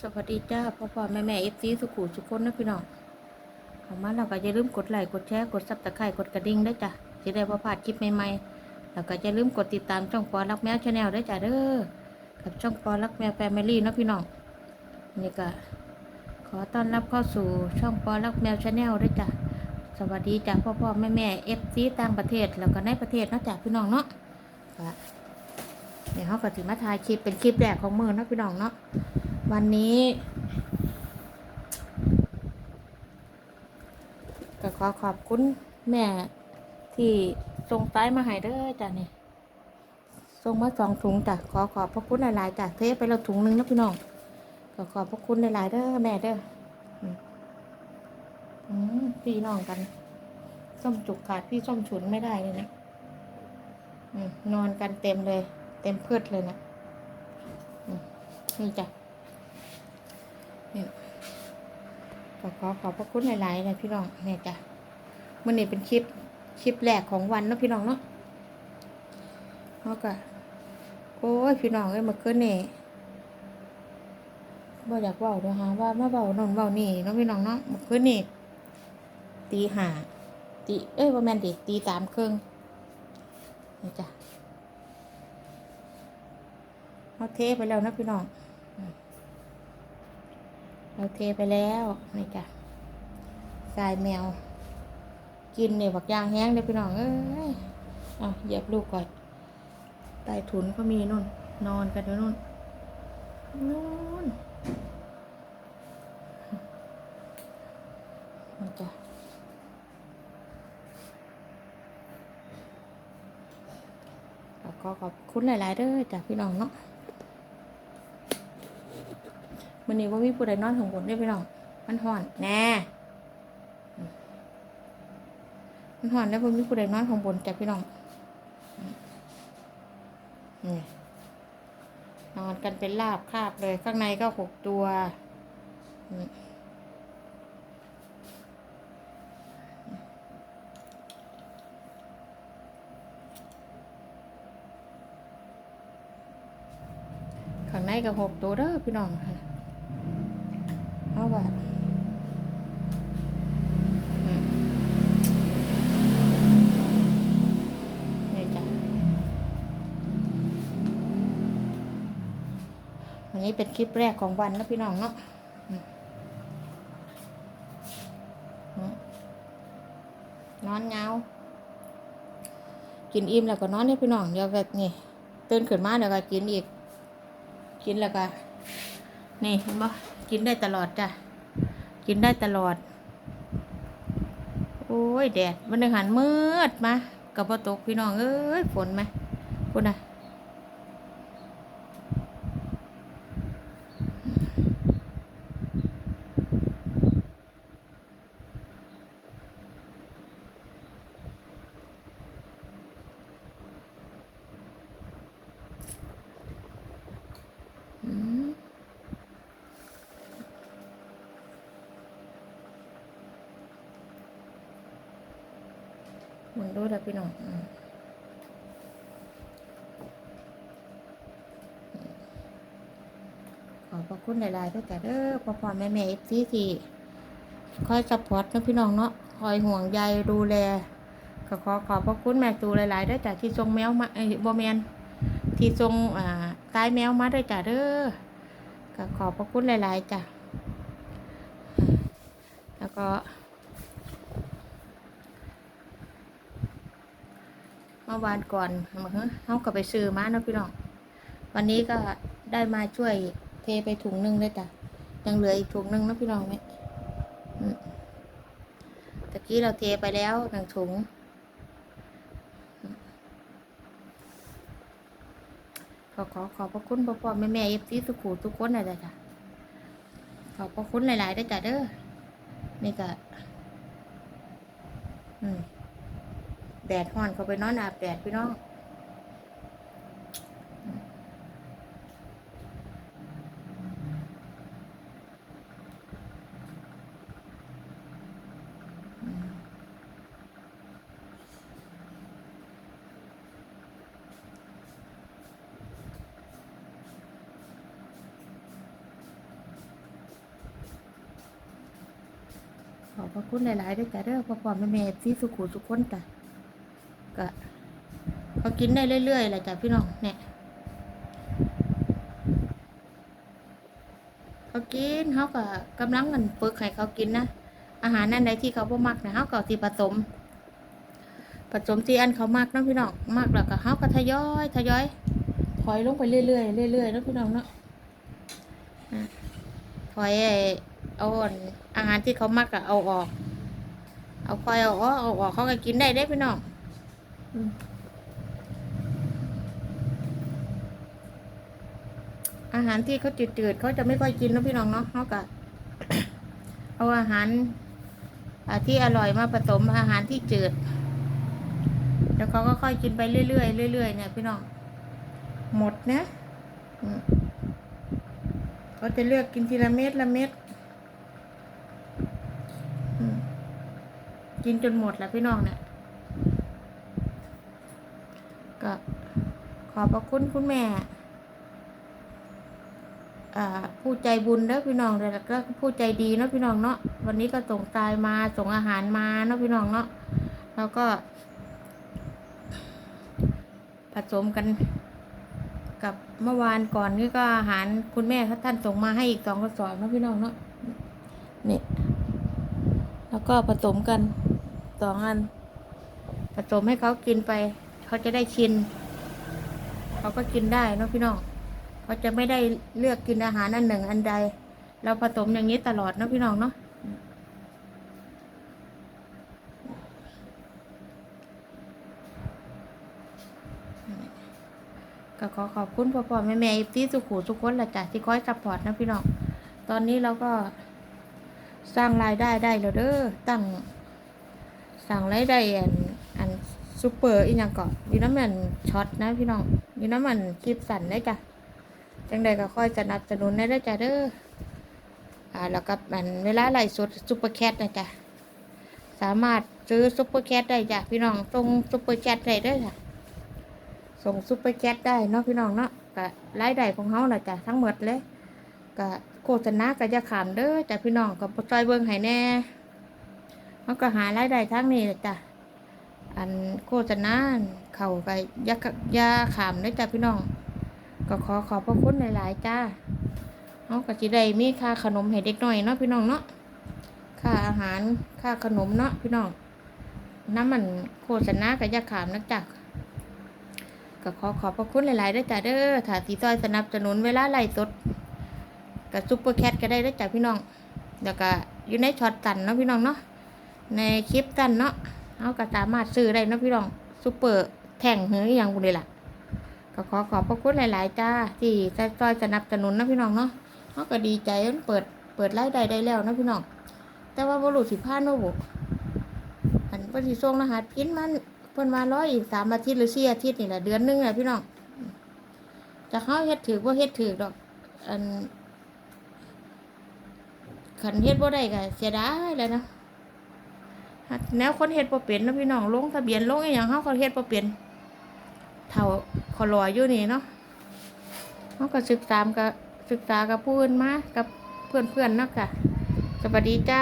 สวัสดีจ้าพ่อพ่อแม่แม่เอฟซีสุขุสุขคนนะพี่น้องข้ามาเราก็อย่าลืมกดไลค์กดแชร์กดซับสไครต์กดกระดิ่งได้จ้ะจะได้บ่พลาดคลิปใหม่ๆแล้วก็อย่าลืมกดติดตามช่องปอรักแมวชาแนลได้จ้ะเด้อกับช่องปอรักแมวแฟมิลี่นะพี่น้องนี่ก็ขอต้อนรับเข้าสู่ช่องปอรักแมวชาแนลได้จ้ะสวัสดีจ้ะพ่อพ่อแม่แม่เอฟซีต่างประเทศแล้วก็ในประเทศนะจ้ะพี่น้องเนาะเดี๋ยวเขาก็สิมาถ่ายคลิปเป็นคลิปแรกของมือนะพี่น้องเนาะ วันนี้ ก็ขอขอบคุณแม่ที่ส่งไต้มาให้เด้อจ้ะนี่ส่งมาสองถุงจ้ะขอขอบพระคุณหลายๆจ้ะเทไปแล้วถุงนึงนะพี่น้องก็ขอบพระคุณหลายๆเด้อแม่เด้ออืมพี่น้องกัน ส้มจุกขาดพี่ส้มฉุนไม่ได้เลยนะอืมนอนกันเต็มเลย เต็มเพืดเลยนะนี่จ้ะ นี่ก็ขอขอบพระคุณหลายๆนะพี่น้องเนี่ยจ้ะมันนี่เป็นคลิปคลิปแรกของวันเนาะพี่น้องเนาะเขาก็โอ้ยพี่น้องเอ้ยมื่อคืนนี่บ่อยากเบาเดี๋ยวหาว่ามาเบาโนนเบานี่เนาะพี่น้องเนาะมื่อคืนนี่ตีห้าตีเอ้ยว่าแม่นดิตีสามครึ่งนี่จ้ะเขาเทไปแล้วนะพี่น้อง เราเทไปแล้วนี่จ้ะทรายแมว กินเนี่ยบักยางแห้งเลยพี่น้องเอ้ยเอาเหยียบลูกก่อนใต้ถุนก็มีนู่น นอนกันอยู่นู่นนู่นนี่จ้ะแล้วก็ขอบคุณหลาย ๆเด้อจ้ะพี่น้องเนาะันนี้ว่ามีผู้ใดนอนของบนได้พี่น้องมันห่อนแน่มันห่อนได้วบ่มีผู้ใดนอนของบนจ้ะพี่น้องนี่นอนกันเป็นลาบคาบเลย ข้างในก็หกตัวข้างในก็หกตัวเด้อพี่น้องค่ะ เอาไว้อืมนี่จ้ะวันนี้เป็นคลิปแรกของวันนะพี่น้องเนาะนอนเงากินอิ่มแล้วก็นอนนี่พี่น้องเดี๋ยวแบบนี่ตื่นขึ้นมาเดี๋ยวก็กินอีก กินแล้วก็นี่เห็นปะ กินได้ตลอดจ้ะ กินได้ตลอด โอ้ยแดดมันนึงหันมืดมากับพอตกพี่น้องเอ้ยฝนไหมฝนอะ มึงดูแล้วพี่น้องอืมขอบพระคุณหลายๆด้วยจ้ะเด้อพ่อพ่อแม่แม่เอฟซีที่คอยซัพพอร์ตนะพี่น้องเนาะคอยห่วงใยดูแลก็ขอขอบพระคุณแม่ตูหลายๆด้วยจ้ะที่ส่งแมวมาเอ้ยบ่แมนที่ส่งอ่าตายแมวมาด้วยจ้ะเด้อก็ขอบพระคุณหลายๆจ้ะแล้วก็ เมื่อวานก่อนเขาก็ไปซื้อมาเนาะพี่น้อง วันนี้ก็ได้มาช่วยเทไปถุงหนึงเลยจ้ะยังเหลืออีกถุงหนึงเนาะพี่น้องเนี่ยอืมตะกี้เราเทไปแล้วหนึ่งถุง ขอขอขอบพระคุณพ่อพ่อแม่แม่เอฟซีสุขูทุกคนเลยจ้ะขอบพระคุณหลายๆได้จ้ะเด้อนี่ก็ แดดห่อนเขาไปนอนอาบแดดพี่น้องขอบพระคุณหลาย ๆ ด้วยจ้ะเด้อพ่อพ่อแม่แม่ที่สุขุสุขคนจ้ะ ก็เขากินได้เรื่อยๆแหละจ้ะพี่น้องเนี่ยเขากินเขาก็กำลังเงินฝึกให้เขากินนะอาหารนั่นใดที่เขาบ่มักนะเขาก็สิผสม ผสมที่อันเขามักนะพี่น้องมักแล้วก็เขาก็ทยอยทยอยถอยลงไปเรื่อยๆเรื่อยๆนะพี่น้องเนาะถอยไอ้เอาอ่อนอาหารที่เขามักอะเอาออก เอาคอยเอาออกเอาออกเขาก็กินได้ได้พี่น้อง อาหารที่เขาจืดๆเขาจะไม่ค่อยกินนะพี่น้องเนาะเขาก็เอาอาหารที่อร่อยมาผสมอาหารที่จืด แล้วเขาก็ค่อยกินไปเรื่อยๆเรื่อยๆเนี่ยพี่น้องหมดนะเขาจะเลือกกินทีละเม็ดละเม็ดกินจนหมดแล้วพี่น้องเนี่ย ก็ขอบพระคุณคุณแม่ผู้ใจบุญเด้อพี่น้องแล้วก็ผู้ใจดีเนาะพี่น้องเนาะวันนี้ก็ส่งทรายมาส่งอาหารมาเนาะพี่น้องเนาะแล้วก็ ผสมกันกับเมื่อวานก่อนนี่ก็อาหารคุณแม่ท่านส่งมาให้อีกสองกระสอบเนาะพี่น้องเนาะนี่ แล้วก็ผสมกันสองอันผสมให้เขากินไป เขาจะได้ชินเขาก็กินได้นะพี่น้องเขาจะไม่ได้เลือกกินอาหารอันหนึ่งอันใด เราผสมอย่างนี้ตลอดนะพี่น้องเนาะก็ขอขอบคุณพ่อพ่อแม่แม่ที่สุขุสุขคนละจ้ะที่คอยซัพพอร์ตนะพี่น้อง ตอนนี้เราก็สร้างรายได้ได้แล้วเด้อตั้งสั่งรายได้อันอัน ซูเปอร์อีกอย่างก่อนมีน้ำมันช็อตนะพี่น้องมีน้ำมันคลิปสั่นได้จ้ะจังใดก็ค่อยสนับสนุนได้เด้จ้ะเด้ออ่าแล้วก็มันเวลาไล่สดซูเปอร์แคทนะจ้ะสามารถซื้อซูเปอร์แคทได้จ้ะพี่น้องตรงซูเปอร์แคทได้ด้อจ้ะส่งซุปเปอร์แก๊สได้เนาะพี่น้องเนาะก็รายได้ของเฮาน่ะจ้ะทั้งหมดเลยก็โฆษณาก็จะขามเด้อจ้ะพี่น้องก็บ่ซอยเบิ่งให้แน่เฮาก็หารายได้ทั้งนี้แหละจ้ะ อันโฆษณาเข้าก็ยาอยาขามเด้อจ้ะพี่น้อง ก็ขอขอบพระคุณหลายๆจ้าเฮาก็สิได้มีค่าขนมให้เด็กหน้อยเนาะพี่น้องเนาะค่าอาหารค่าขนมเนาะพี่น้องน้ำมันโฆษณาก็อย่าขามนะจ้ะก็ขอขอบพระคุณหลายๆด้วยจ้ะเด้อถ้าสีซอยสนับสนุนเวลาไล่สดกับซุปเปอร์แคทก็ได้ด้วยจ้ะพี่น้องแล้วก็อยู่ในช็อตตันเนาะพี่น้องเนาะในคลิปตันเนาะ เอาก็สามารถซื้อได้นะพี่น้องซุปเปอร์แท่งเหืออย่างบุเลยล่ะก็ขอขอบพระคุณหลาย ๆ จ้าที่ซอยสนับสนุนนะพี่น้องเนาะเขาก็ดีใจเปิดเปิดรายได้ได้แล้วนะพี่น้องแต่ว่าบรุษสิพลาดเนาะบุอันเพิ่นสิส่งรหัสพินมันเพิ่นว่าร้อยอีกสามอาทิตย์หรือสี่อาทิตย์นี่แหละเดือนหนึงแหละพี่น้องจะเขาเฮ็ดถือว่าเฮ็ดถือดอก อันขันเฮ็ดบ่ได้ก็เสียดายแล้วนะ แนวคนเฮ็ดบ่เป็นเนาะพี่น้องลงทะเบียนลงอหย่างเฮาก็เฮ็ดบ่เป็นเท่าขอรออยู่นี่เนาะเฮาก็ศึกษากับศึกษากับผู้อื่นมากับเพื่อนๆเนาะค่ะสวัสดีจ้า